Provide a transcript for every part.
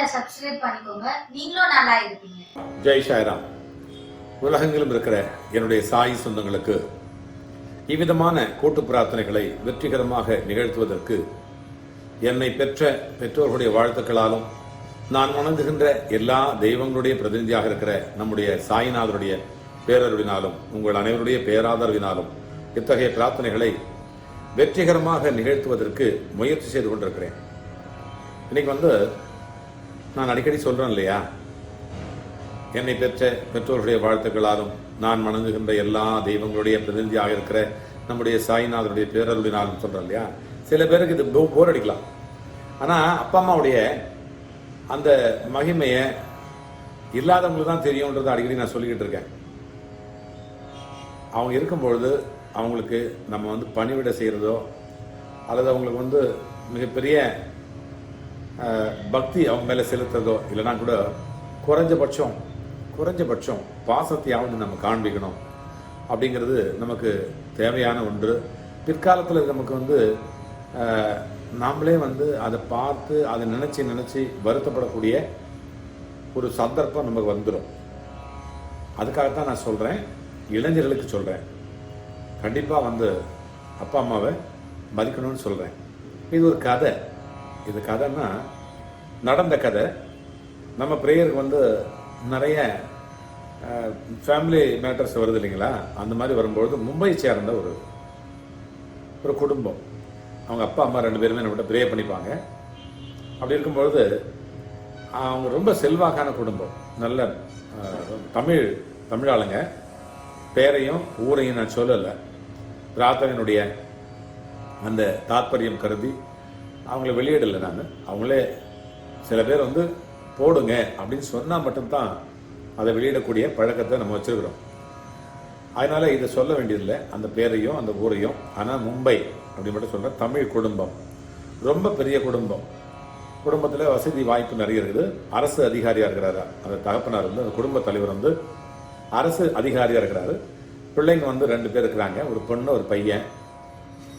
சேனலை சப்ஸ்கிரைப் பண்ணிக்கோங்க. நீங்களும் நல்லா இருப்பீங்க. ஜெய் சாய்ராம். உலகெங்கிலும் இருக்கிற என்னுடைய சாய் சொந்தங்களுக்கு இவ்விதமான கூட்டு பிரார்த்தனைகளை வெற்றிகரமாக நிகழ்த்துவதற்கு என்னை பெற்ற பெற்றோர்களுடைய வாழ்த்துக்களாலும் நான் வணங்குகின்ற எல்லா தெய்வங்களுடைய பிரதிநிதியாக இருக்கிற நம்முடைய சாய்நாதருடைய பேரருவினாலும் உங்கள் அனைவருடைய பேராதரவினாலும் இத்தகைய பிரார்த்தனைகளை வெற்றிகரமாக நிகழ்த்துவதற்கு முயற்சி செய்து கொண்டிருக்கிறேன். இன்னைக்கு வந்து நான் அடிக்கடி சொல்றேன் இல்லையா? என்னை பெற்ற பெற்றோர்களுடைய வாழ்த்துக்களாலும் நான் வணங்குகின்ற எல்லா தெய்வங்களுடைய பிரதிநிதியாக இருக்கிற நம்முடைய சாய்நாதருடைய பேரருளினாலும் சொல்றேன் இல்லையா? சில பேருக்கு இது போ- போர் அடிக்கலாம். ஆனா அப்பா அம்மாவுடைய அந்த மகிமையை இல்லாதவங்களுக்கு தான் தெரியும்ன்றதை அடிக்கடி நான் சொல்லிக்கிட்டு இருக்கேன். அவங்க இருக்கும்பொழுது அவங்களுக்கு நம்ம வந்து பணிவிட செய்கிறதோ அல்லது அவங்களுக்கு வந்து மிகப்பெரிய பக்தி அவங்க மேலே செலுத்துறதோ இல்லைனா கூட குறைஞ்சபட்சம் குறைஞ்சபட்சம் பாசத்தையாவது நம்ம காண்பிக்கணும். அப்படிங்கிறது நமக்கு தேவையான ஒன்று. பிற்காலத்தில் நமக்கு வந்து நாமளே வந்து அதை பார்த்து அதை நினச்சி நினச்சி வருத்தப்படக்கூடிய ஒரு சந்தர்ப்பம் நமக்கு வந்துடும் அதுக்காகத்தான் நான் சொல்கிறேன் இளைஞர்களுக்கு சொல்கிறேன் கண்டிப்பாக வந்து அப்பா அம்மாவை மதிக்கணும்னு சொல்கிறேன் இது ஒரு கதை. இது கதைன்னா நடந்த கதை. நம்ம ப்ரேயருக்கு வந்து நிறைய ஃபேமிலி மேட்டர்ஸ் வருது இல்லைங்களா? அந்த மாதிரி வரும்பொழுது மும்பை சேர்ந்த ஒரு ஒரு குடும்பம். அவங்க அப்பா அம்மா ரெண்டு பேருமே நம்மகிட்ட ப்ரே பண்ணிப்பாங்க. அப்படி இருக்கும்பொழுது அவங்க ரொம்ப செல்வாக்கான குடும்பம். நல்ல தமிழ் தமிழ் ஆளுங்க பேரையும் ஊரையும் நான் சொல்லலை. பிரார்த்தனையினுடைய அந்த தாத்பரியம் கருதி அவங்கள வெளியிடலை நான். அவங்களே சில பேர் வந்து போடுங்க அப்படின்னு சொன்னால் மட்டும்தான் அதை வெளியிடக்கூடிய பழக்கத்தை நம்ம வச்சுருக்கிறோம். அதனால் இதை சொல்ல வேண்டியதில்லை. அந்த பேரையும் அந்த ஊரையும் ஆனால் மும்பை அப்படின்னு மட்டும் சொல்கிறேன் தமிழ் குடும்பம். ரொம்ப பெரிய குடும்பம். குடும்பத்தில் வசதி வாய்ப்பு நிறைய இருக்குது. அரசு அதிகாரியாக இருக்கிறாரு? அந்த தகப்பனார் வந்து அந்த குடும்ப தலைவர் வந்து அரசு அதிகாரியாக இருக்கிறாரு. பிள்ளைங்க வந்து ரெண்டு பேர் இருக்கிறாங்க. ஒரு பொண்ணு ஒரு பையன்.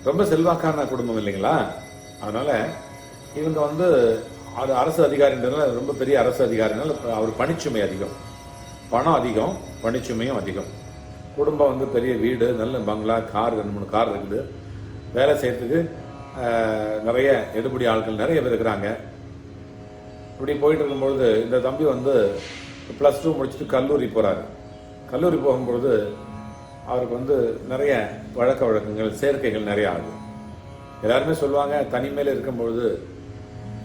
ரொம்ப செல்வாக்கான குடும்பம் இல்லைங்களா? அதனால இவங்க வந்து அது அரசு அதிகாரின்றதுனால ரொம்ப பெரிய அரசு அதிகாரினால அவர் பணிச்சுமை அதிகம். பணம் அதிகம் பணிச்சுமையும் அதிகம். குடும்பம் வந்து பெரிய வீடு நல்ல பங்களா கார் ரெண்டு மூணு கார் இருக்குது. வேலை செய்யறதுக்கு நிறைய எடுபடி ஆட்கள் நிறைய பேர் இருக்கிறாங்க. இப்படி போயிட்டு இருக்கும்பொழுது இந்த தம்பி வந்து ப்ளஸ் டூ முடிச்சுட்டு கல்லூரி போகிறாரு கல்லூரி போகும்பொழுது அவருக்கு வந்து நிறைய பழக்க வழக்கங்கள் சேர்க்கைகள் நிறைய ஆகுது. எல்லாருமே சொல்லுவாங்க தனிமையில் இருக்கும்பொழுது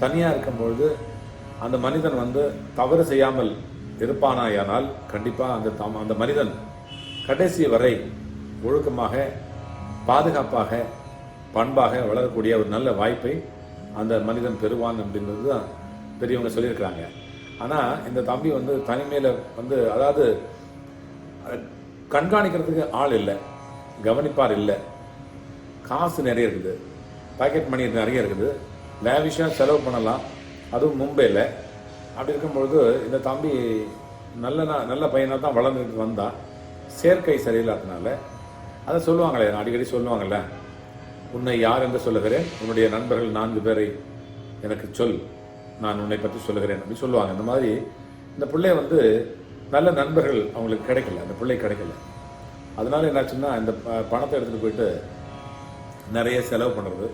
தனியாக இருக்கும்பொழுது அந்த மனிதன் வந்து தவறு செய்யாமல் இருப்பானாயானால் கண்டிப்பாக அந்த தம் அந்த மனிதன் கடைசி வரை ஒழுக்கமாக பாதுகாப்பாக பண்பாக வளரக்கூடிய ஒரு நல்ல வாய்ப்பை அந்த மனிதன் பெறுவான் அப்படின்றது தான் பெரியவங்க சொல்லியிருக்கிறாங்க. ஆனால் இந்த தம்பி வந்து தனிமையில் வந்து அதாவது கண்காணிக்கிறதுக்கு ஆள் இல்லை கவனிப்பார் இல்லை. காசு நிறைய இருக்குது. பாக்கெட் மணி நிறைய இருக்குது. லேவிஷாக செலவு பண்ணலாம். அதுவும் மும்பையில் அப்படி இருக்கும்பொழுது இந்த தம்பி நல்ல நல்ல பையனாக தான் வளர்ந்துட்டு வந்தான் சேர்க்கை சரியில்லாதனால. அதை சொல்லுவாங்களே அடிக்கடி சொல்லுவாங்கள்ல உன்னை யார் என்று சொல்லுகிறேன். உன்னுடைய நண்பர்கள் நான்கு பேரை எனக்கு சொல். நான் உன்னை பற்றி சொல்லுகிறேன். அப்படின்னு சொல்லுவாங்க. இந்த மாதிரி இந்த பிள்ளை வந்து நல்ல நண்பர்கள் அவங்களுக்கு கிடைக்கல. அந்த பிள்ளை கிடைக்கல. அதனால என்னாச்சுன்னா இந்த ப- பணத்தை எடுத்துகிட்டு போயிட்டு நிறைய செலவு பண்ணுறது.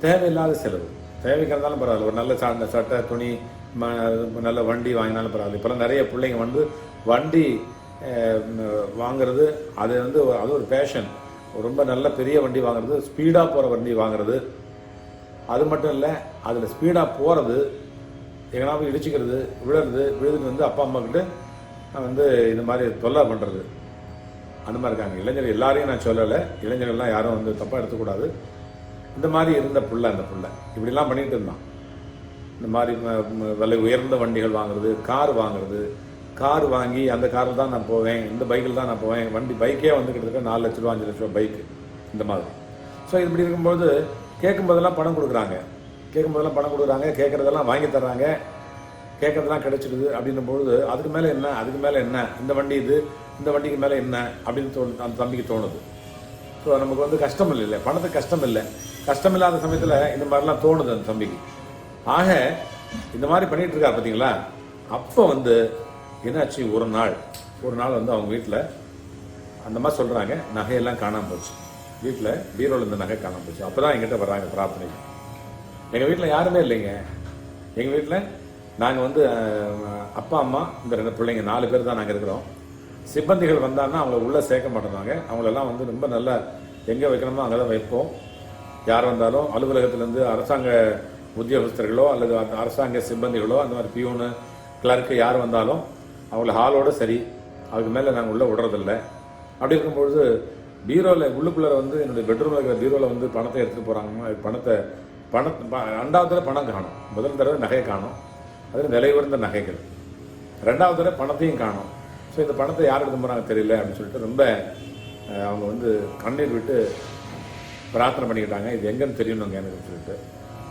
தேவையில்லாத செலவு. தேவைக்கு இருந்தாலும் பரவாயில்ல. ஒரு நல்ல சா- சட்டை துணி ம- நல்ல வண்டி வாங்கினாலும் பரவாயில்ல. இப்போலாம் நிறைய பிள்ளைங்க வந்து வண்டி வாங்கிறது வாங்குறது அது வந்து அது ஒரு பேஷன் ரொம்ப நல்ல பெரிய வண்டி வாங்குறது ஸ்பீடாக போகிற வண்டி வாங்குறது. அது மட்டும் இல்லை அதில் ஸ்பீடாக போகிறது எங்கன்னா போய் இடிச்சுக்கிறது விழுறது விழுதுட்டு வந்து அப்பா அம்மா கிட்ட வந்து இந்த மாதிரி தொல்லை பண்ணுறது அந்த மாதிரி இருக்காங்க. இளைஞர் எல்லாரையும் நான் சொல்லலை. இளைஞர்கள்லாம் யாரும் வந்து தப்பாக எடுத்துக்கூடாது. இந்த மாதிரி இருந்த புள்ள அந்த புள்ள. இப்படிலாம் பண்ணிகிட்டு இருந்தான். இந்த மாதிரி விலை உயர்ந்த வண்டிகள் வாங்குறது கார் வாங்குறது. கார் வாங்கி அந்த காரில் தான் நான் போவேன். இந்த பைக்கில் தான் நான் போவேன். வண்டி பைக்கே வந்து கிட்டத்தட்ட நாலு லட்ச ரூபா அஞ்சு லட்ச ரூபா பைக்கு. இந்த மாதிரி. ஸோ இப்படி இருக்கும்போது கேட்கும்போதெல்லாம் பணம் கொடுக்குறாங்க. கேட்கும்போதெல்லாம் பணம் கொடுக்குறாங்க. கேட்குறதெல்லாம் வாங்கி தர்றாங்க. கேட்கறதெல்லாம் கிடைச்சிடுது அப்படின்னும் பொழுது அதுக்கு மேலே என்ன? அதுக்கு மேலே என்ன? இந்த வண்டி இது. இந்த வண்டிக்கு மேலே என்ன அப்படின்னு தோணு அந்த தம்பிக்கு தோணுது. ஸோ நமக்கு வந்து கஷ்டம் இல்லை பணத்துக்கு கஷ்டம் இல்லை கஷ்டம் இல்லாத சமயத்தில் இந்த மாதிரிலாம் தோணுது அந்த தம்பிக்கு. ஆக இந்த மாதிரி பண்ணிகிட்டு இருக்காரு பார்த்தீங்களா அப்போ வந்து என்னாச்சு? ஒரு நாள். ஒரு நாள் வந்து அவங்க வீட்டில் அந்த மாதிரி சொல்கிறாங்க நகையெல்லாம் காணாமல் போச்சு. வீட்டில் பீரோவில் இருந்த நகை காணாமல் போச்சு. அப்போ தான் எங்கிட்ட வர்றாங்க பிரார்த்தனைக்கு. எங்கள் வீட்டில் யாருமே இல்லைங்க. எங்கள் வீட்டில் நாங்கள் வந்து அப்பா அம்மா இந்த ரெண்டு பிள்ளைங்க நாலு பேர் தான் நாங்கள் இருக்கிறோம். சிப்பந்திகள் வந்தாங்கன்னா அவங்கள உள்ளே சேர்க்க மாட்டோம் அவங்களெல்லாம் வந்து ரொம்ப நல்லா எங்கே வைக்கணுமோ அங்கே தான் வைப்போம். யார் வந்தாலும் அலுவலகத்திலேருந்து அரசாங்க உத்தியோகஸ்தர்களோ அல்லது அந்த அரசாங்க சிப்பந்திகளோ அந்த மாதிரி பியூனு கிளர்க்கு யார் வந்தாலும் அவங்கள ஹாலோட சரி அதுக்கு மேலே நாங்கள் உள்ளே விடுறதில்ல. அப்படி இருக்கும்பொழுது பீரோவில் உள்ளுக்குள்ளே வந்து என்னுடைய பெட்ரூமில் இருக்கிற பீரோவில் வந்து பணத்தை எடுத்துகிட்டு போகிறாங்கன்னா பணத்தை பணத்தை ப- ரெண்டாவது தடவை பணம் காணும். முதல் தடவை நகையை காணும். அதில் விலை உயர்ந்த நகைகள். ரெண்டாவது தடவை பணத்தையும் காணும். ஸோ இந்த பணத்தை யார் எடுத்து போகிறாங்க தெரியல அப்படின்னு சொல்லிட்டு ரொம்ப அவங்க வந்து கண்ணீர் விட்டு பிரார்த்தனை பண்ணிக்கிட்டாங்க. இது எங்கேன்னு தெரியணுங்க எனக்கு சொல்லிட்டு.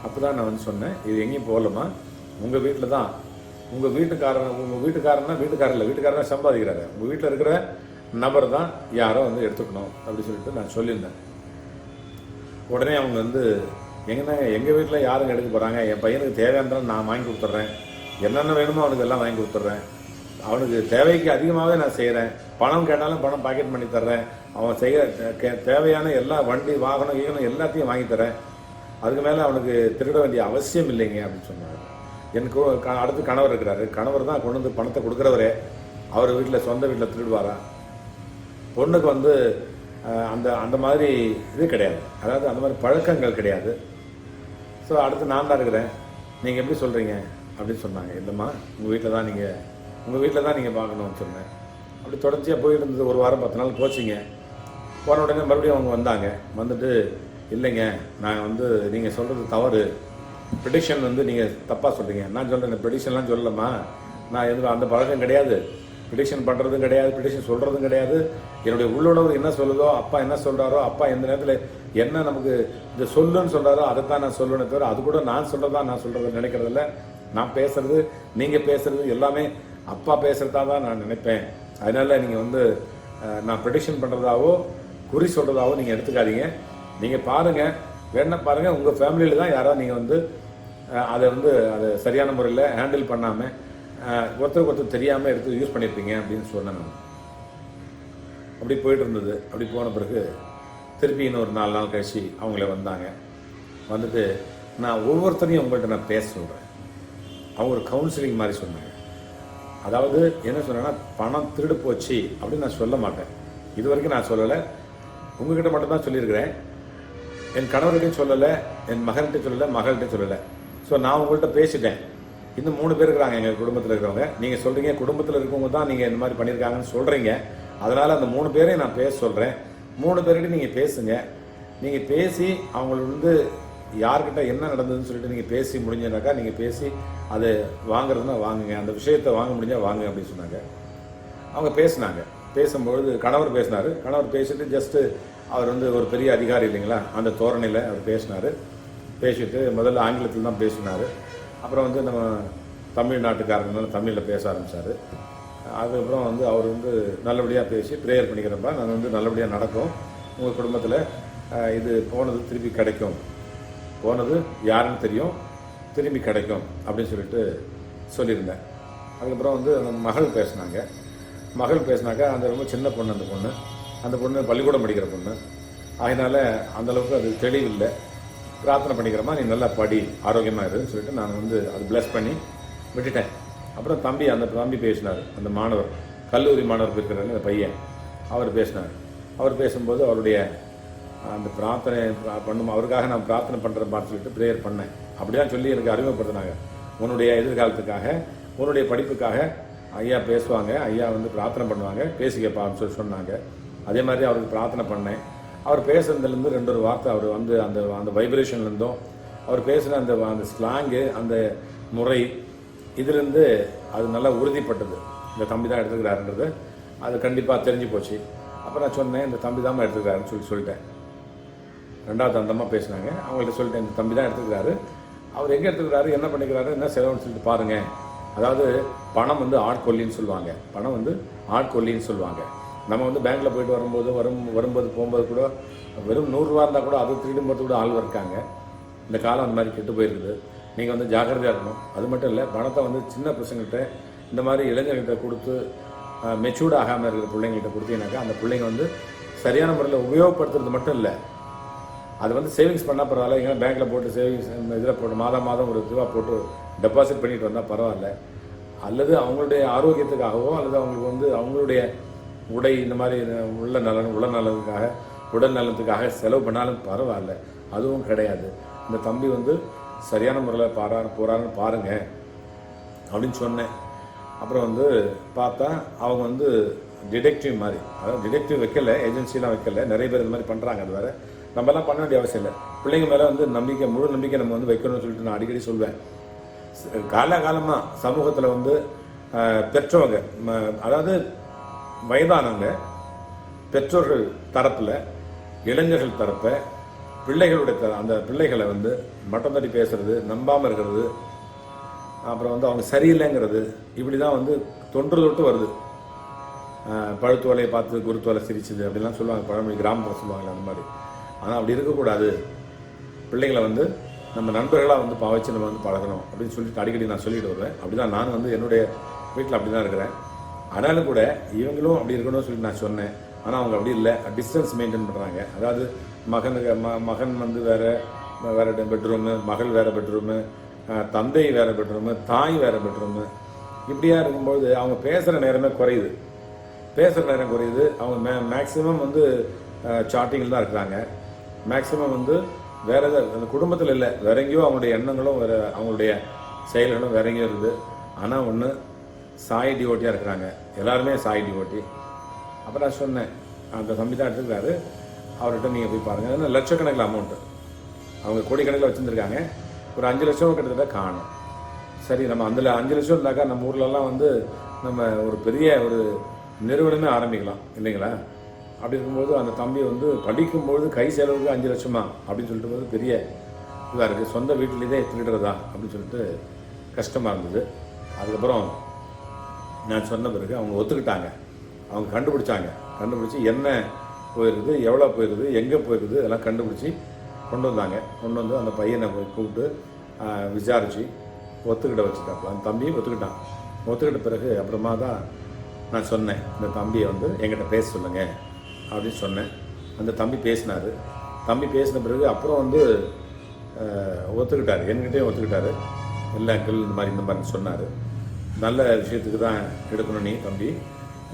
அப்போ தான் நான் வந்து சொன்னேன் இது எங்கேயும் போகலமா உங்கள் வீட்டில் தான். உங்கள் வீட்டுக்காரன் உங்கள் வீட்டுக்காரன்னா வீட்டுக்காரர் இல்லை வீட்டுக்காரனா சம்பாதிக்கிறாரு. உங்கள் வீட்டில் இருக்கிற நபர் தான் யாரோ வந்து எடுத்துக்கணும் அப்படின்னு சொல்லிட்டு நான் சொல்லியிருந்தேன். உடனே அவங்க வந்து எங்கன்னா எங்கள் வீட்டில் யாருங்க எடுக்க போகிறாங்க என் பையனுக்கு தேவையானதான் நான் வாங்கி கொடுத்துட்றேன். என்னென்ன வேணுமோ அவனுக்கு எல்லாம் வாங்கி கொடுத்துட்றேன். அவனுக்கு தேவைக்கு அதிகமாகவே நான் செய்கிறேன் பணம் கேட்டாலும் பணம் பாக்கெட் பண்ணி தர்றேன். அவன் செய்கிற தேவையான எல்லா வண்டி வாகனம் ஈகனம் எல்லாத்தையும் வாங்கி தரேன் அதுக்கு மேலே அவனுக்கு திருட வேண்டிய அவசியம் இல்லைங்க அப்படின்னு சொன்னாங்க எனக்கு அடுத்து கணவர் இருக்கிறாரு. கணவர் தான் கொண்டு வந்து பணத்தை கொடுக்குறவரே. அவர் வீட்டில் சொந்த வீட்டில் திருடுவாரா? பொண்ணுக்கு வந்து அந்த அந்த மாதிரி இது கிடையாது. அதாவது அந்த மாதிரி பழக்கங்கள் கிடையாது. ஸோ அடுத்து நான் தான் இருக்கிறேன். நீங்கள் எப்படி சொல்கிறீங்க அப்படின்னு சொன்னாங்க. இல்லைம்மா உங்கள் வீட்டில் தான் நீங்கள் உங்கள் வீட்டில் தான் நீங்கள் பார்க்கணும்னு சொன்னேன். அப்படி தொடர்ச்சியாக போயிட்டு இருந்தது ஒரு வாரம் பத்து நாள் போச்சுங்க. போன உடனே மறுபடியும் அவங்க வந்தாங்க. வந்துட்டு இல்லைங்க நான் வந்து நீங்கள் சொல்கிறது தவறு. ப்ரெடிஷன் வந்து நீங்கள் தப்பாக சொல்கிறீங்க நான் சொல்கிறேன் ப்ரெடிஷன்லாம் சொல்லலம்மா. நான் எதுவும் அந்த பழக்கம் கிடையாது. ப்ரிடிக்ஷன் பண்ணுறதும் கிடையாது ப்ரிடிக்ஷன் சொல்கிறதும் கிடையாது. என்னுடைய உள்ளுணர்வு என்ன சொல்லுதோ அப்பா என்ன சொல்கிறாரோ அப்பா எந்த நேரத்தில் என்ன நமக்கு இந்த சொல்லுன்னு சொல்கிறாரோ அதை தான் நான் சொல்லணும் தவிர அது கூட நான் சொல்கிறதா நான் சொல்கிறத நினைக்கிறதில்ல. நான் பேசுகிறது நீங்கள் பேசுகிறது எல்லாமே அப்பா பேசுகிறதா தான் நான் நினைப்பேன். அதனால நீங்கள் வந்து நான் ப்ரிடிக்ஷன் பண்ணுறதாவோ குறி சொல்கிறதாவோ நீங்கள் எடுத்துக்காதீங்க. நீங்கள் பாருங்கள் வேணால் பாருங்கள் உங்கள் ஃபேமிலியில் தான் யாராவது நீங்கள் வந்து அதை வந்து அதை சரியான முறையில் ஹேண்டில் பண்ணாமல் ஒருத்தருக்கு ஒருத்தர் தெரியாமல் எடுத்து யூஸ் பண்ணியிருப்பீங்க அப்படின்னு சொன்னேன் நான். அப்படி போயிட்டு இருந்தது. அப்படி போன பிறகு திருப்பி இன்னொரு நாலு நாள் கழிச்சு அவங்களே வந்தாங்க. வந்துட்டு நான் ஒவ்வொருத்தரையும் உங்கள்கிட்ட நான் பேச சொல்கிறேன் அவங்க ஒரு கவுன்சிலிங் மாதிரி சொன்னாங்க. அதாவது என்ன சொன்னேன்னா பணம் திருடு போச்சு அப்படின்னு நான் சொல்ல மாட்டேன். இது வரைக்கும் நான் சொல்லலை. உங்ககிட்ட மட்டும் தான் சொல்லியிருக்கிறேன். என் கணவர்கிட்டையும் சொல்லலை என் மகன்கிட்ட சொல்லலை மகள்கிட்ட சொல்லலை. ஸோ நான் உங்கள்கிட்ட பேசிட்டேன். இன்னும் மூணு பேர் இருக்கிறாங்க எங்கள் குடும்பத்தில் இருக்கிறவங்க. நீங்கள் சொல்கிறீங்க குடும்பத்தில் இருக்கவங்க தான் நீங்கள் இந்த மாதிரி பண்ணியிருக்காங்கன்னு சொல்கிறீங்க அதனால் அந்த மூணு பேரையும் நான் பேச சொல்கிறேன் மூணு பேர்கிட்ட நீங்கள் பேசுங்க. நீங்கள் பேசி அவங்களுக்கு வந்து யார்கிட்ட என்ன நடந்ததுன்னு சொல்லிட்டு நீங்கள் பேசி முடிஞ்சனாக்கா நீங்கள் பேசி அதை வாங்குறதுனா வாங்குங்க. அந்த விஷயத்தை வாங்க முடிஞ்சால் வாங்க அப்படின்னு சொன்னாங்க. அவங்க பேசினாங்க. பேசும்பொழுது கணவர் பேசினார். கணவர் பேசிட்டு ஜஸ்ட்டு அவர் வந்து ஒரு பெரிய அதிகாரி இல்லைங்களா? அந்த தோரணையில் அவர் பேசினார். பேசிட்டு முதல்ல ஆங்கிலத்தில் தான் பேசினார். அப்புறம் வந்து நம்ம தமிழ்நாட்டுக்காரங்கனால தமிழில் பேச ஆரம்பித்தார் அதுக்கப்புறம் வந்து அவர் வந்து நல்லபடியாக பேசி ப்ரேயர் பண்ணிக்கிறப்ப நான் வந்து நல்லபடியாக நடக்கும். உங்கள் குடும்பத்தில் இது போனது திருப்பி கிடைக்கும். போனது யாருன்னு தெரியும். திரும்பி கிடைக்கும் அப்படின்னு சொல்லிட்டு சொல்லியிருந்தேன். அதுக்கப்புறம் வந்து அந்த மகள் பேசினாங்க. மகள் பேசினாக்கா அந்த ரொம்ப சின்ன பொண்ணு அந்த பொண்ணு. அந்த பொண்ணு பள்ளிக்கூடம் படிக்கிற பொண்ணு. அதனால் அந்தளவுக்கு அது தெளிவில்லை. பிரார்த்தனை பண்ணிக்கிறோமா நீ நல்லா படி ஆரோக்கியமாக இருன்னு சொல்லிட்டு நான் வந்து அது பிளஸ் பண்ணி விட்டுட்டேன். அப்புறம் தம்பி அந்த தம்பி பேசினார் அந்த மாணவர். கல்லூரி மாணவர் இருக்கிறாங்க அந்த பையன். அவர் பேசினார். அவர் பேசும்போது அவருடைய அந்த பிரார்த்தனை பண்ணும் அவருக்காக நான் பிரார்த்தனை பண்ணுறேன் சொல்லிட்டு ப்ரேயர் பண்ணேன். அப்படிலாம் சொல்லி எனக்கு அறிமுகப்படுத்தினாங்க. உன்னுடைய எதிர்காலத்துக்காக உன்னுடைய படிப்புக்காக ஐயா பேசுவாங்க ஐயா வந்து பிரார்த்தனை பண்ணுவாங்க பேசிக்கப்பான்னு சொல்லி சொன்னாங்க. அதே மாதிரி அவருக்கு பிரார்த்தனை பண்ணேன். அவர் பேசுனதுலேருந்து ரெண்டு ஒரு வார்த்தை அவர் வந்து அந்த அந்த வைப்ரேஷன்லேருந்தும் அவர் பேசின அந்த அந்த ஸ்லாங்கு அந்த முறை இதுலேருந்து அது நல்லா உறுதிப்பட்டது. இந்த தம்பி தான் எடுத்துக்கிறாருன்றது. அது கண்டிப்பாக தெரிஞ்சு போச்சு. அப்போ நான் சொன்னேன் இந்த தம்பி தான் எடுத்துக்கிறாருன்னு சொல்லி சொல்லிட்டேன். ரெண்டாவது அந்தமாக பேசினாங்க. அவங்கள்ட்ட சொல்லிட்டு இந்த தம்பி தான் எடுத்துக்கிறாரு. அவர் எங்கே எடுத்துக்கிறாரு என்ன பண்ணிக்கிறாரு என்ன செலவுன்னு சொல்லிட்டு பாருங்கள் அதாவது பணம் வந்து ஆட்கொல்லின்னு சொல்லுவாங்க. பணம் வந்து ஆட்கொல்லின்னு சொல்லுவாங்க. நம்ம வந்து பேங்க்கில் போயிட்டு வரும்போது வரும் வரும்போது போகும்போது கூட வெறும் நூறுரூவா இருந்தால் கூட அது திருடும் போது கூட ஆள் இருக்காங்க. இந்த காலம் அந்த மாதிரி கெட்டு போயிருக்குது. நீங்கள் வந்து ஜாக்கிரதையாக இருக்கணும். அது மட்டும் இல்லை பணத்தை வந்து சின்ன பசங்கள்கிட்ட இந்த மாதிரி இளைஞர்கிட்ட கொடுத்து மெச்சூர்ட் ஆகாமல் இருக்கிற பிள்ளைங்கள்ட்ட கொடுத்தீங்கன்னாக்கா அந்த பிள்ளைங்க வந்து சரியான முறையில் உபயோகப்படுத்துறது மட்டும் இல்லை. அது வந்து சேவிங்ஸ் பண்ணால் பரவாயில்ல எங்கன்னா பேங்க்கில் போட்டு சேவிங்ஸ் இதில் போட்டு மாதம் மாதம் ஒரு இதுவாக போட்டு டெபாசிட் பண்ணிட்டு வந்தால் பரவாயில்ல. அல்லது அவங்களுடைய ஆரோக்கியத்துக்காகவோ அல்லது அவங்களுக்கு வந்து அவங்களுடைய உடை இந்த மாதிரி உள்ள நலன் உடல் நலனுக்காக உடல் நலத்துக்காக செலவு பண்ணாலும் பரவாயில்ல. அதுவும் கிடையாது. இந்த தம்பி வந்து சரியான முறையில் பாரா போகிறான்னு பாருங்க அப்படின்னு சொன்னேன். அப்புறம் வந்து பார்த்தா அவங்க வந்து டிடெக்டிவ் மாதிரி. அதாவது டிடெக்டிவ் வைக்கல ஏஜென்சிலாம் வைக்கல. நிறைய பேர் இந்த மாதிரி பண்ணுறாங்க அது வேறு. நம்மலாம் பண்ண வேண்டிய அவசியம் இல்லை. பிள்ளைங்க மேலே வந்து நம்பிக்கை முழு நம்பிக்கை நம்ம வந்து வைக்கணும்னு சொல்லிட்டு நான் அடிக்கடி சொல்வேன். காலகாலமாக சமூகத்தில் வந்து பெற்றவங்க ம- அதாவது வயதானவங்க பெற்றோர்கள் தரப்பில் இளைஞர்கள் தரப்பை பிள்ளைகளுடைய தர அந்த பிள்ளைகளை வந்து மட்டம் தட்டி பேசுறது நம்பாமல் இருக்கிறது அப்புறம் வந்து அவங்க சரியில்லைங்கிறது இப்படி தான் வந்து தொன்று தொட்டு வருது. அஹ், பழுத்தோலையை பார்த்து குருத்தோலை சிரிச்சது அப்படிலாம் சொல்லுவாங்க பழமொழி கிராமத்தில் சொல்லுவாங்க அந்த மாதிரி. ஆனால் அப்படி இருக்கக்கூடாது. பிள்ளைங்களை வந்து நம்ம நண்பர்களாக வந்து பாவச்சு நம்ம வந்து பழகணும் அப்படின்னு சொல்லிட்டு அடிக்கடி நான் சொல்லிட்டு வருவேன். அப்படிதான் நான் வந்து என்னுடைய வீட்டில் அப்படி தான் இருக்கிறேன். ஆனாலும் கூட இவங்களும் அப்படி இருக்கணும்னு சொல்லி நான் சொன்னேன். ஆனால் அவங்க அப்படி இல்லை. டிஸ்டன்ஸ் மெயின்டைன் பண்ணுறாங்க அதாவது மகனுக்கு ம மகன் வந்து வேறு வேறு பெட்ரூமு மகள் வேறு பெட்ரூமு தந்தை வேறு பெட்ரூமு தாய் வேறு பெட்ரூமு இப்படியா இருக்கும்போது அவங்க பேசுகிற நேரமே குறையுது. பேசுகிற நேரம் குறையுது. அவங்க மே மேக்ஸிமம் வந்து சாட்டிங்கில் தான் இருக்கிறாங்க. மேக்ஸிமம் வந்து வேற எதாவது அந்த குடும்பத்தில் இல்லை. வேற எங்கேயோ அவங்களுடைய எண்ணங்களும் வேற அவங்களுடைய செயல்களும் வேற எங்கேயோ இருக்குது ஆனால் ஒன்று சாய் டிஓட்டியாக இருக்கிறாங்க. எல்லாருமே சாய் டிஓட்டி அப்புறம் நான் சொன்னேன். அந்த சம்பிதான் எடுத்துக்கிறாரு அவர்கிட்ட நீங்கள் போய் பாருங்கள் ஏன்னா லட்சக்கணக்கில் அமௌண்ட்டு அவங்க கோடிக்கணக்கில் வச்சுருந்துருக்காங்க. ஒரு அஞ்சு லட்சம் கிட்டத்தட்ட காணும். சரி நம்ம அதில் அஞ்சு லட்சம் இருந்தாக்கா நம்ம ஊர்லலாம் வந்து நம்ம ஒரு பெரிய ஒரு நிறுவனமே ஆரம்பிக்கலாம். இல்லைங்களா? அப்படி இருக்கும்போது அந்த தம்பி வந்து படிக்கும்போது கை செலவுக்கு அஞ்சு லட்சமா அப்படின்னு சொல்லிட்டு போது பெரிய இதாக இருக்குது சொந்த வீட்டிலேயே திருடுறதா அப்படின்னு சொல்லிட்டு கஷ்டமாக இருந்தது. அதுக்கப்புறம் நான் சொன்ன பிறகு அவங்க ஒத்துக்கிட்டாங்க. அவங்க கண்டுபிடிச்சாங்க. கண்டுபிடிச்சி என்ன போயிருது எவ்வளோ போயிருது எங்கே போயிருக்குது இதெல்லாம் கண்டுபிடிச்சி கொண்டு வந்தாங்க. கொண்டு வந்து அந்த பையனை போய் கூப்பிட்டு விசாரித்து ஒத்துக்கிட்ட வச்சுட்டாப்புல அந்த தம்பியும் ஒத்துக்கிட்டான். ஒத்துக்கிட்ட பிறகு அப்புறமா தான் நான் சொன்னேன். இந்த தம்பியை வந்து எங்கிட்ட பேச சொல்லுங்க. அப்படின்னு சொன்னேன். அந்த தம்பி பேசினார். தம்பி பேசின பிறகு அப்புறம் வந்து ஒத்துக்கிட்டார் ஒத்துக்கிட்டாரு. என்கிட்டயும் ஒத்துக்கிட்டாரு. இல்லை அங்கிள் இந்த மாதிரி இந்த மாதிரி சொன்னார். நல்ல விஷயத்துக்கு தான் எடுக்கணும் நீ தம்பி.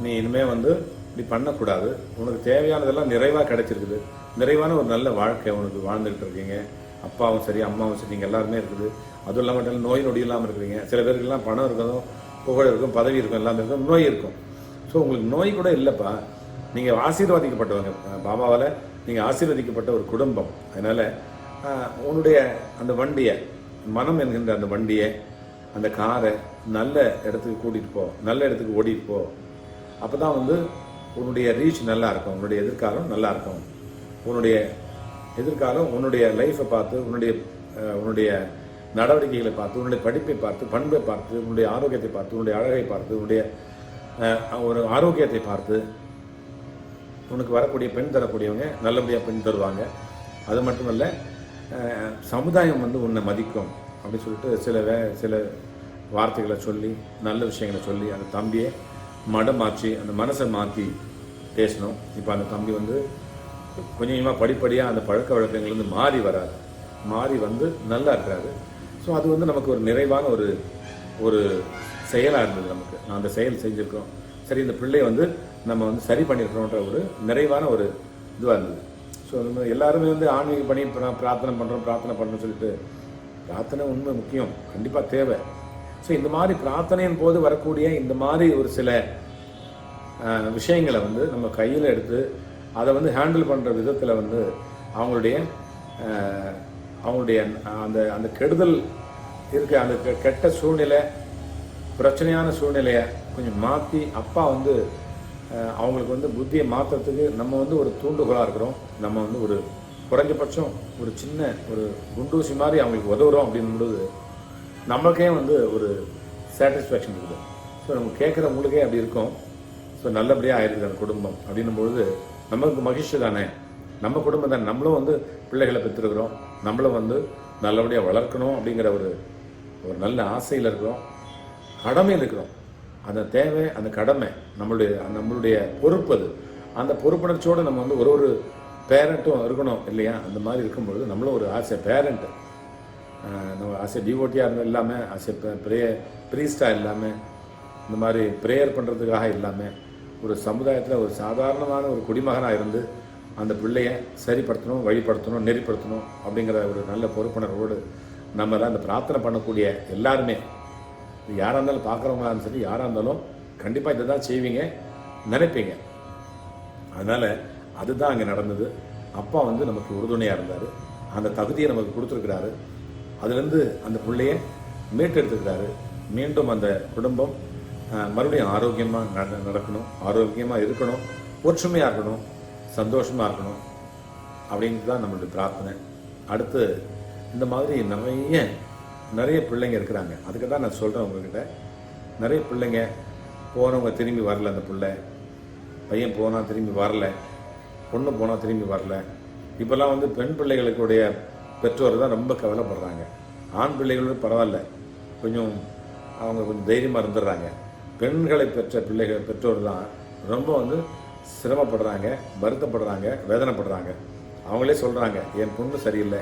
நீ இனிமேல் வந்து இப்படி பண்ணக்கூடாது. உனக்கு தேவையானதெல்லாம் நிறைவாக கிடைச்சிருக்குது. நிறைவான ஒரு நல்ல வாழ்க்கை உனக்கு வாழ்ந்துகிட்டு இருக்கீங்க. அப்பாவும் சரி அம்மாவும் சரி நீங்கள் எல்லாருமே இருக்குது. அதுவும் இல்லாமல் மட்டும் நோய் நொடி இல்லாமல் இருக்கிறீங்க. சில பேருக்கெல்லாம் பணம் இருக்கணும் புகழ் இருக்கும் பதவி இருக்கும் எல்லாமே இருக்கும் நோய் இருக்கும். ஸோ உங்களுக்கு நோய் கூட இல்லைப்பா. நீங்கள் ஆசீர்வாதிக்கப்பட்டவங்க பாபாவால் நீங்கள் ஆசீர்வதிக்கப்பட்ட ஒரு குடும்பம். அதனால் உன்னுடைய அந்த வண்டியை மனம் என்கின்ற அந்த வண்டியை அந்த காரை நல்ல இடத்துக்கு கூட்டிகிட்டு போ நல்ல இடத்துக்கு ஓடிட்டு போ. அப்போ தான் வந்து உன்னுடைய ரீச் நல்லா இருக்கும் உன்னுடைய எதிர்காலம் நல்லா இருக்கும். உன்னுடைய எதிர்காலம் உன்னுடைய லைஃப்பை பார்த்து உன்னுடைய உன்னுடைய நடவடிக்கைகளை பார்த்து உன்னுடைய படிப்பை பார்த்து பண்பை பார்த்து உன்னுடைய ஆரோக்கியத்தை பார்த்து உன்னுடைய அழகை பார்த்து உன்னுடைய ஒரு ஆரோக்கியத்தை பார்த்து உனக்கு வரக்கூடிய பெண் தரக்கூடியவங்க நல்லபடியாக பெண் தருவாங்க. அது மட்டுமல்ல இல்லை சமுதாயம் வந்து உன்னை மதிக்கும் அப்படின்னு சொல்லிட்டு சில வே சில வார்த்தைகளை சொல்லி நல்ல விஷயங்களை சொல்லி அந்த தம்பியை மடம் மாற்றி அந்த மனசை மாற்றி பேசணும். இப்போ அந்த தம்பி வந்து கொஞ்சம் கொஞ்சமாக படிப்படியாக அந்த பழக்க வழக்கங்கள்லேருந்து மாறி வராது மாறி வந்து நல்லா இருக்கிறாரு. ஸோ அது வந்து நமக்கு ஒரு நிறைவான ஒரு ஒரு செயலாக இருந்தது நமக்கு. நான் அந்த செயல் செஞ்சுருக்கோம் சரி இந்த பிள்ளையை வந்து நம்ம வந்து சரி பண்ணியிருக்கிறோன்ற ஒரு நிறைவான ஒரு இதுவாக இருந்தது. ஸோ நம்ம எல்லாருமே வந்து ஆன்மீக பணி பிரார்த்தனை பண்ணுறோம் பிரார்த்தனை பண்ணுறோம்னு சொல்லிட்டு பிரார்த்தனை உண்மை முக்கியம் கண்டிப்பாக தேவை. ஸோ இந்த மாதிரி பிரார்த்தனையின் போது வரக்கூடிய இந்த மாதிரி ஒரு சில விஷயங்களை வந்து நம்ம கையில் எடுத்து அதை வந்து ஹேண்டில் பண்ணுற விதத்தில் வந்து அவங்களுடைய அவங்களுடைய அந்த அந்த கெடுதல் இருக்க அந்த கெ- கெட்ட சூழ்நிலை பிரச்சனையான சூழ்நிலையை கொஞ்சம் மாற்றி அப்பா வந்து அவங்களுக்கு வந்து புத்தியை மாற்றுறதுக்கு நம்ம வந்து ஒரு தூண்டுகோலாக இருக்கிறோம். நம்ம வந்து ஒரு குறைஞ்சபட்சம் ஒரு சின்ன ஒரு குண்டூசி மாதிரி அவங்களுக்கு உதவுறோம் அப்படின்னும்போது நமக்கே வந்து ஒரு சாட்டிஸ்ஃபேக்ஷன் இருக்குது. ஸோ நம்ம கேட்குறவங்களுக்கே அப்படி இருக்கும். ஸோ நல்லபடியாக ஆயிருக்குது அந்த குடும்பம் அப்படின்னும் பொழுது நமக்கு மகிழ்ச்சி தானே? நம்ம குடும்பம் தானே? நம்மளும் வந்து பிள்ளைகளை பெற்றுருக்குறோம். நம்மளும் வந்து நல்லபடியாக வளர்க்கணும் அப்படிங்கிற ஒரு ஒரு நல்ல ஆசையில் இருக்கிறோம். கடமையில் இருக்கிறோம். அந்த தேவை அந்த கடமை நம்மளுடைய நம்மளுடைய பொறுப்பு அது. அந்த பொறுப்புணர்ச்சியோடு நம்ம வந்து ஒரு ஒரு பேரண்ட்டும் இருக்கணும் இல்லையா? அந்த மாதிரி இருக்கும்பொழுது நம்மளும் ஒரு ஆசை பேரண்ட்டு நம்ம ஆசை டிவோட்டியாக இருந்தோம் இல்லாமல் ஆசை ப்ரே ப்ரீஸ்டாக இல்லாமல் இந்த மாதிரி ப்ரேயர் பண்ணுறதுக்காக இல்லாமல் ஒரு சமுதாயத்தில் ஒரு சாதாரணமான ஒரு குடிமகனாக இருந்து அந்த பிள்ளைய சரிப்படுத்தணும் வழிப்படுத்தணும் நெறிப்படுத்தணும் அப்படிங்கிற ஒரு நல்ல பொறுப்புணர்வோடு நம்ம அந்த பிரார்த்தனை பண்ணக்கூடிய எல்லாருமே இது யாராக இருந்தாலும் பார்க்குறவங்களா இருந்தாலும் சரி யாராக இருந்தாலும் கண்டிப்பாக இதை தான் செய்வீங்க நினைப்பீங்க. அதனால் அதுதான் அங்கே நடந்தது. அப்பா வந்து நமக்கு உறுதுணையாக இருந்தார். அந்த தகுதியை நமக்கு கொடுத்துருக்கிறாரு. அதுலேருந்து அந்த பிள்ளைய மீட்டெடுத்துக்கிறாரு மீண்டும் அந்த குடும்பம் மறுபடியும் ஆரோக்கியமாக நட நடக்கணும். ஆரோக்கியமாக இருக்கணும். ஒற்றுமையாக இருக்கணும். சந்தோஷமாக இருக்கணும். அப்படின்ட்டு தான் நம்மளுடைய பிரார்த்தனை. அடுத்து இந்த மாதிரி நிறைய நிறைய பிள்ளைங்க இருக்கிறாங்க. அதுக்கு தான் நான் சொல்கிறேன் உங்ககிட்ட. நிறைய பிள்ளைங்க போனவங்க திரும்பி வரல அந்த பிள்ளை. பையன் போனால் திரும்பி வரல. பொண்ணு போனால் திரும்பி வரல. இப்போல்லாம் வந்து பெண் பிள்ளைகளுக்குடைய பெற்றோர் தான் ரொம்ப கவலைப்படுறாங்க. ஆண் பிள்ளைகளோட பரவாயில்ல. கொஞ்சம் அவங்க கொஞ்சம் தைரியமாக இருந்துடுறாங்க. பெண்களை பெற்ற பிள்ளைகள் பெற்றோர் தான் ரொம்ப வந்து சிரமப்படுறாங்க வருத்தப்படுறாங்க வேதனைப்படுறாங்க. அவங்களே சொல்கிறாங்க என் பொண்ணு சரியில்லை.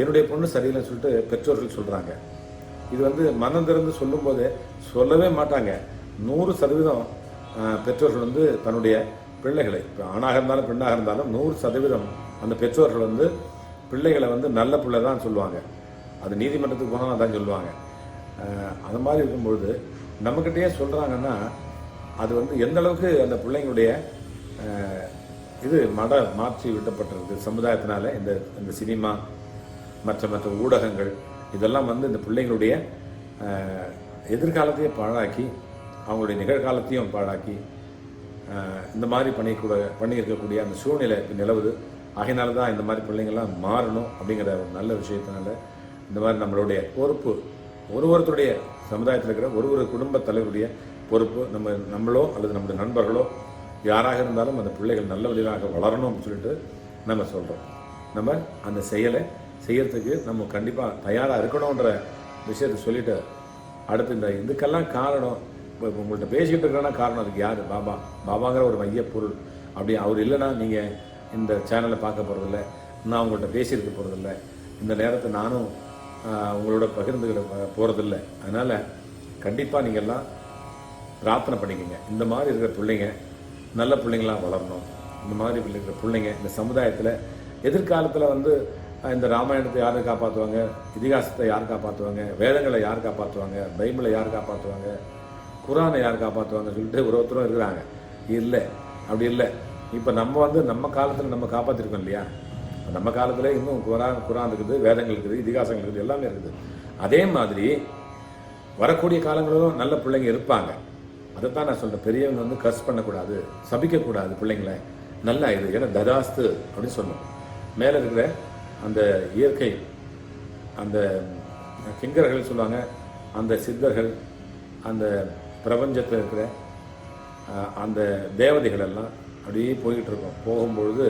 என்னுடைய பொண்ணு சரியில்லைன்னு சொல்லிட்டு பெற்றோர்கள் சொல்கிறாங்க இது வந்து மனம் திறந்து சொல்லும்போது சொல்லவே மாட்டாங்க. நூறு சதவீதம் பெற்றோர்கள் வந்து தன்னுடைய பிள்ளைகளை இப்போ ஆணாக இருந்தாலும் பெண்ணாக இருந்தாலும் நூறு சதவீதம் அந்த பெற்றோர்கள் வந்து பிள்ளைகளை வந்து நல்ல பிள்ளை தான் சொல்லுவாங்க. அது நீதிமன்றத்துக்கு போனால் அதான் சொல்லுவாங்க. அந்த அது மாதிரி இருக்கும்பொழுது நம்மக்கிட்டேயே சொல்கிறாங்கன்னா அது வந்து எந்த அளவுக்கு அந்த பிள்ளைங்களுடைய இது மட மாற்றி விட்டப்பட்டிருக்கு சமுதாயத்தினால இந்த இந்த சினிமா மற்ற மற்ற ஊடகங்கள் இதெல்லாம் வந்து இந்த பிள்ளைங்களுடைய எதிர்காலத்தையும் எதிர்காலத்தையே பாழாக்கி அவங்களுடைய நிகழ்காலத்தையும் பாழாக்கி இந்த மாதிரி பண்ணிக்கூட பண்ணியிருக்கக்கூடிய அந்த சூழ்நிலை இப்போ நிலவுது. ஆகையினால தான் இந்த மாதிரி பிள்ளைங்கள்லாம் மாறணும் அப்படிங்கிற ஒரு நல்ல விஷயத்தினால இந்த மாதிரி நம்மளுடைய பொறுப்பு ஒரு ஒருத்தருடைய சமுதாயத்தில் இருக்கிற ஒரு ஒரு குடும்ப தலைவருடைய பொறுப்பு நம்ம நம்மளோ அல்லது நம்முடைய நண்பர்களோ யாராக இருந்தாலும் அந்த பிள்ளைகள் நல்ல வழியாக வளரணும் அப்படின்னு சொல்லிட்டு நம்ம சொல்கிறோம் நம்ம அந்த செயலை செய்யறதுக்கு நம்ம கண்டிப்பாக தயாராக இருக்கணுன்ற விஷயத்தை சொல்லிட்டு அடுத்து இந்த இதுக்கெல்லாம் காரணம் இப்போ உங்கள்கிட்ட பேசிக்கிட்டு இருக்கிறனா காரணம் அதுக்கு யார்? பாபா. பாபாங்கிற ஒரு மையப் பொருள். அப்படி அவர் இல்லைன்னா நீங்கள் இந்த சேனலை பார்க்க போகிறதில்ல நான் உங்கள்கிட்ட பேசியிருக்க போகிறதில்ல இந்த நேரத்தை நானும் உங்களோட பகிர்ந்துக்கிட போகிறதில்ல அதனால் கண்டிப்பாக நீங்கள்லாம் பிரார்த்தனை பண்ணிக்கங்க. இந்த மாதிரி இருக்கிற பிள்ளைங்க நல்ல பிள்ளைங்களாம் வளரணும். இந்த மாதிரி இருக்கிற பிள்ளைங்க இந்த சமுதாயத்தில் எதிர்காலத்தில் வந்து இந்த ராமாயணத்தை யார் காப்பாற்றுவாங்க இதிகாசத்தை யார் காப்பாற்றுவாங்க வேதங்களை யார் காப்பாற்றுவாங்க பைபிளை யார் காப்பாற்றுவாங்க குரானை யார் காப்பாற்றுவாங்க சொல்லிட்டு ஒரு ஒருத்தரும் இருக்கிறாங்க. இல்லை அப்படி இல்லை. இப்போ நம்ம வந்து நம்ம காலத்தில் நம்ம காப்பாற்றிருக்கோம் இல்லையா? நம்ம காலத்தில் இன்னும் குரான் குரான் இருக்குது வேதங்கள் இருக்குது இதிகாசங்கள் இருக்குது எல்லாமே இருக்குது. அதே மாதிரி வரக்கூடிய காலங்களிலும் நல்ல பிள்ளைங்க இருப்பாங்க. அதைத்தான் நான் சொல்கிறேன் பெரியவங்க வந்து கஸ் பண்ணக்கூடாது சபிக்கக்கூடாது பிள்ளைங்கள. நல்லா இது ஏன்னா ததாஸ்து அப்படின்னு சொல்லணும் மேலே இருக்கிற அந்த இயற்கை அந்த கிங்கர்கள் சொல்லுவாங்க அந்த சித்தர்கள் அந்த பிரபஞ்சத்தில் இருக்கிற அந்த தேவதைகள் எல்லாம் அப்படியே போய்கிட்டு இருக்கோம். போகும்பொழுது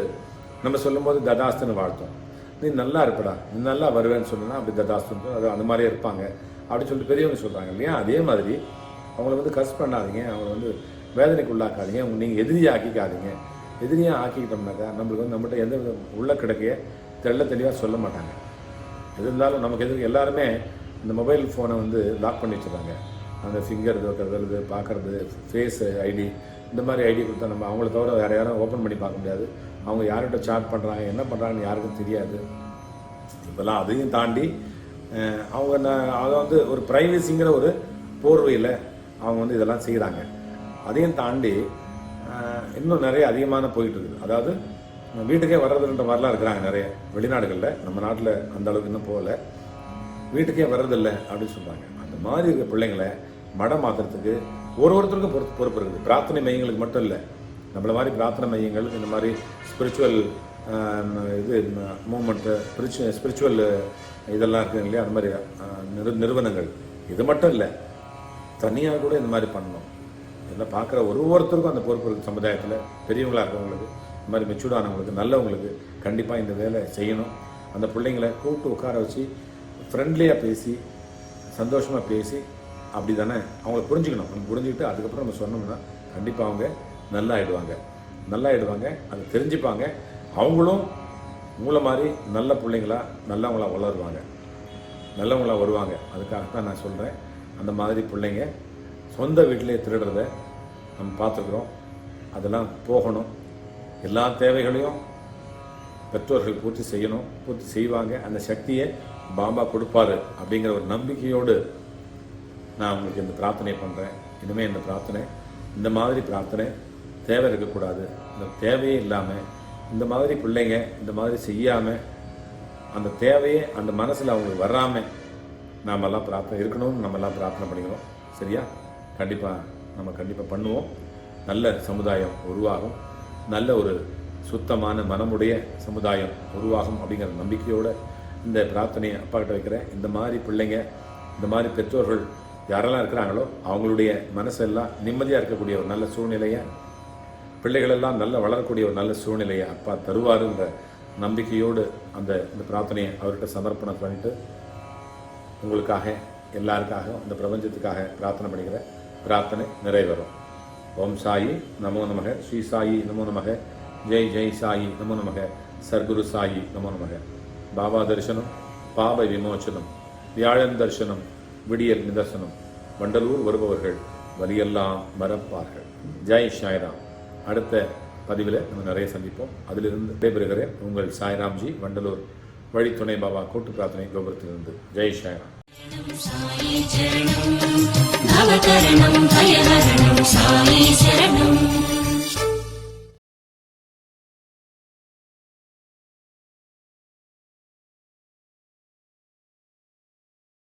நம்ம சொல்லும்போது ததாஸ்துன்னு வாழ்த்தோம். நீ நல்லா இருப்படா நீ நல்லா வருவேன்னு சொன்னால் அப்படி ததாஸ்துன்னு அது அந்த மாதிரியே இருப்பாங்க. அப்படின்னு சொல்லிட்டு பெரியவங்க சொல்கிறாங்க இல்லையா? அதே மாதிரி அவங்கள வந்து கஸ் பண்ணாதீங்க அவங்கள வந்து வேதனைக்கு உள்ளாக்காதீங்க அவங்க நீங்கள் எதிரியாக ஆக்கிக்காதீங்க எதிரியாக ஆக்கிக்கிட்டோம்னாக்கா நம்மளுக்கு வந்து நம்மகிட்ட எந்த வித உள்ள கிடக்கைய தெள்ள தெளிவாக சொல்ல மாட்டாங்க. எது இருந்தாலும் நமக்கு எது எல்லாருமே இந்த மொபைல் ஃபோனை வந்து லாக் பண்ணி வச்சுருக்காங்க அந்த ஃபிங்கர் வைக்கிறது பார்க்குறது ஃபேஸ் ஐடி இந்த மாதிரி ஐடி கொடுத்தா நம்ம அவங்கள தவிர வேறு யாரும் ஓப்பன் பண்ணி பார்க்க முடியாது. அவங்க யார்கிட்ட சாட் பண்ணுறாங்க என்ன பண்ணுறாங்கன்னு யாருக்கும் தெரியாது. இப்போல்லாம் அதையும் தாண்டி அவங்க அதை வந்து ஒரு ப்ரைவசிங்கிற ஒரு போர்வையில் அவங்க வந்து இதெல்லாம் செய்கிறாங்க அதையும் தாண்டி இன்னும் நிறைய அதிகமான போயிட்டு இருக்குது. அதாவது வீட்டுக்கே வர்றதுன்ற மாதிரிலாம் இருக்கிறாங்க நிறைய வெளிநாடுகளில். நம்ம நாட்டில் அந்த அளவுக்கு இன்னும் போகல. வீட்டுக்கே வர்றதில்லை அப்படின்னு சொல்கிறாங்க அந்த மாதிரி இருக்க பிள்ளைங்களை மடம் மாற்றுறதுக்கு ஒரு ஒருத்தருக்கும் பொறுப்பு பொறுப்பு இருக்குது. பிரார்த்தனை மையங்களுக்கு மட்டும் இல்லை. நம்மள மாதிரி பிரார்த்தனை மையங்கள் இந்த மாதிரி ஸ்பிரிச்சுவல் இது மூமெண்ட்டு ஸ்பிரிச்சு ஸ்பிரிச்சுவல் இதெல்லாம் இருக்குது இல்லையா? அந்த மாதிரி நிறு நிறுவனங்கள். இது மட்டும் இல்லை. தனியாக கூட இந்த மாதிரி பண்ணணும். இதெல்லாம் பார்க்குற ஒரு ஒருத்தருக்கும் அந்த பொறுப்பு இருக்குது சமுதாயத்தில். பெரியவங்களா இருக்கிறவங்களுக்கு இந்த மாதிரி மெச்சூர்டானவங்களுக்கு நல்லவங்களுக்கு கண்டிப்பாக இந்த வேலை செய்யணும். அந்த பிள்ளைங்களை கூப்பிட்டு உட்கார வச்சு ஃப்ரெண்ட்லியாக பேசி சந்தோஷமாக பேசி அப்படி தானே அவங்கள புரிஞ்சுக்கணும். அவங்க புரிஞ்சுக்கிட்டு அதுக்கப்புறம் நம்ம சொன்னோம்னா கண்டிப்பாக அவங்க நல்லா ஆயிடுவாங்க நல்லா ஆயிடுவாங்க அதை தெரிஞ்சுப்பாங்க. அவங்களும் உங்களை மாதிரி நல்ல பிள்ளைங்களா நல்லவங்களா வளருவாங்க. நல்லவங்களா வருவாங்க. அதுக்காகத்தான் நான் சொல்கிறேன் அந்த மாதிரி பிள்ளைங்க சொந்த வீட்டிலே திருடுறத நம்ம பார்த்துக்குறோம். அதெல்லாம் போகணும். எல்லா தேவைகளையும் பெற்றோர்கள் பூர்த்தி செய்யணும் பூர்த்தி செய்வாங்க. அந்த சக்தியை பாபா கொடுப்பாரு அப்படிங்கிற ஒரு நம்பிக்கையோடு நான் உங்களுக்கு இந்த பிரார்த்தனை பண்ணுறேன் இனிமேல் இந்த பிரார்த்தனை இந்த மாதிரி பிரார்த்தனை தேவை இருக்கக்கூடாது. இந்த தேவையே இல்லாமல் இந்த மாதிரி பிள்ளைங்க இந்த மாதிரி செய்யாமல் அந்த தேவையே அந்த மனசில் அவங்களுக்கு வராமல் நாமெல்லாம் பிரார்த்தனை இருக்கணும்னு நம்மெல்லாம் பிரார்த்தனை பண்ணிக்கிறோம். சரியா? கண்டிப்பாக நம்ம கண்டிப்பாக பண்ணுவோம். நல்ல சமுதாயம் உருவாகும். நல்ல ஒரு சுத்தமான மனமுடைய சமுதாயம் உருவாகும் அப்படிங்கிற நம்பிக்கையோடு இந்த பிரார்த்தனையை அப்பா கிட்ட வைக்கிறேன். இந்த மாதிரி பிள்ளைங்க இந்த மாதிரி பெற்றோர்கள் யாரெல்லாம் இருக்கிறாங்களோ அவங்களுடைய மனசெல்லாம் நிம்மதியாக இருக்கக்கூடிய ஒரு நல்ல சூழ்நிலையை பிள்ளைகளெல்லாம் நல்லா வளரக்கூடிய ஒரு நல்ல சூழ்நிலையை அப்பா தருவாருன்ற நம்பிக்கையோடு அந்த இந்த பிரார்த்தனையை அவர்கிட்ட சமர்ப்பணம் பண்ணிட்டு உங்களுக்காக எல்லாருக்காக இந்த பிரபஞ்சத்துக்காக பிரார்த்தனை பண்ணிக்கிற பிரார்த்தனை நிறைவேறும். ஓம் சாயி நமோ நமக. ஸ்ரீ சாயி நமோ நமக. ஜெய் ஜெய் சாயி நமோ நமக. சர்க்குரு சாயி நமோ நமக. பாபா தரிசனம் பாப விமோச்சனம் வியாழன் தரிசனம் விடியல் நிதர்சனம். வண்டலூர் வருபவர்கள் வலியெல்லாம் மறப்பார்கள். ஜெய் ஷாய்ராம் அடுத்த பதிவில் நம்ம நிறைய சந்திப்போம். அதிலிருந்து விடைபெறுகிறேன் உங்கள் சாய்ராம்ஜி வண்டலூர் வழித்துணை பாபா கூட்டு பிரார்த்தனை கோபுரத்திலிருந்து. ஜெய் ஷாய்ராம் भवतरणं भयहरणं सायि शरणम्